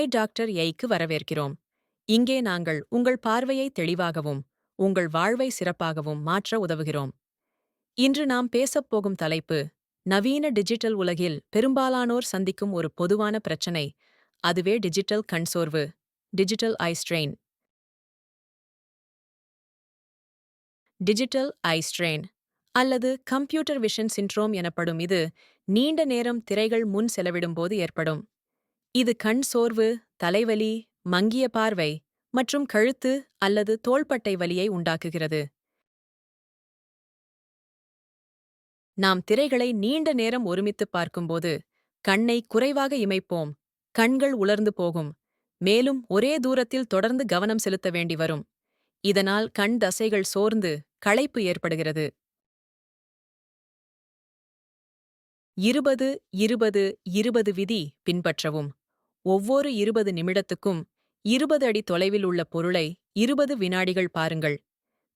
ஐ doctor ஐக்கு வரவேற்கிறோம். இங்கே நாங்கள் உங்கள் பார்வையை தெளிவாகவும் உங்கள் வாழ்வை சிறப்பாகவும் மாற்ற உதவுகிறோம். இன்று நாம் பேசப்போகும் தலைப்பு நவீன டிஜிட்டல் உலகில் பெரும்பாலானோர் சந்திக்கும் ஒரு பொதுவான பிரச்சனை அதுவே digital கண்சோர்வு digital eye strain. Digital eye strain அல்லது கம்ப்யூட்டர் விஷன் சின்ட்ரோம் எனப்படும் இது நீண்ட நேரம் திரைகள் முன் செலவிடும்போது ஏற்படும். இது கண் சோர்வு தலைவலி மங்கிய பார்வை மற்றும் கழுத்து அல்லது தோள்பட்டை வலியை உண்டாக்குகிறது. நாம் திரைகளை நீண்ட நேரம் ஒருமித்துப் பார்க்கும்போது கண்ணை குறைவாக இமைப்போம் கண்கள் உலர்ந்து போகும். மேலும் ஒரே தூரத்தில் தொடர்ந்து கவனம் செலுத்த வேண்டி வரும். இதனால் கண் தசைகள் சோர்ந்து களைப்பு ஏற்படுகிறது. இருபது இருபது இருபது விதி பின்பற்றவும். ஒவ்வொரு இருபது நிமிடத்துக்கும் இருபது அடி தொலைவில் உள்ள பொருளை இருபது வினாடிகள் பாருங்கள்.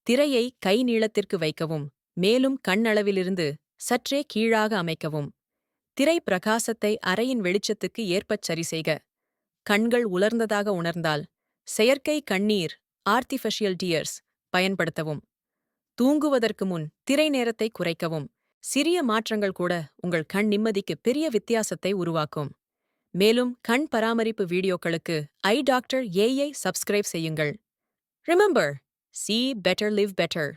திரையை கை நீளத்திற்கு வைக்கவும் மேலும் கண்ணளவிலிருந்து சற்றே கீழாக அமைக்கவும். திரை பிரகாசத்தை அறையின் வெளிச்சத்துக்கு ஏற்பச் சரிசெய்க கண்கள் உலர்ந்ததாக உணர்ந்தால் செயற்கை கண்ணீர் ஆர்டிஃபிஷியல் டியர்ஸ் பயன்படுத்தவும். தூங்குவதற்கு முன் திரை நேரத்தை குறைக்கவும். சிறிய மாற்றங்கள் கூட உங்கள் கண் நிம்மதிக்கு பெரிய வித்தியாசத்தை உருவாக்கும். மேலும் கண் பராமரிப்பு வீடியோக்களுக்கு ஐ டாக்டர் ஏஐ சப்ஸ்கிரைப் செய்யுங்கள். Remember see better live better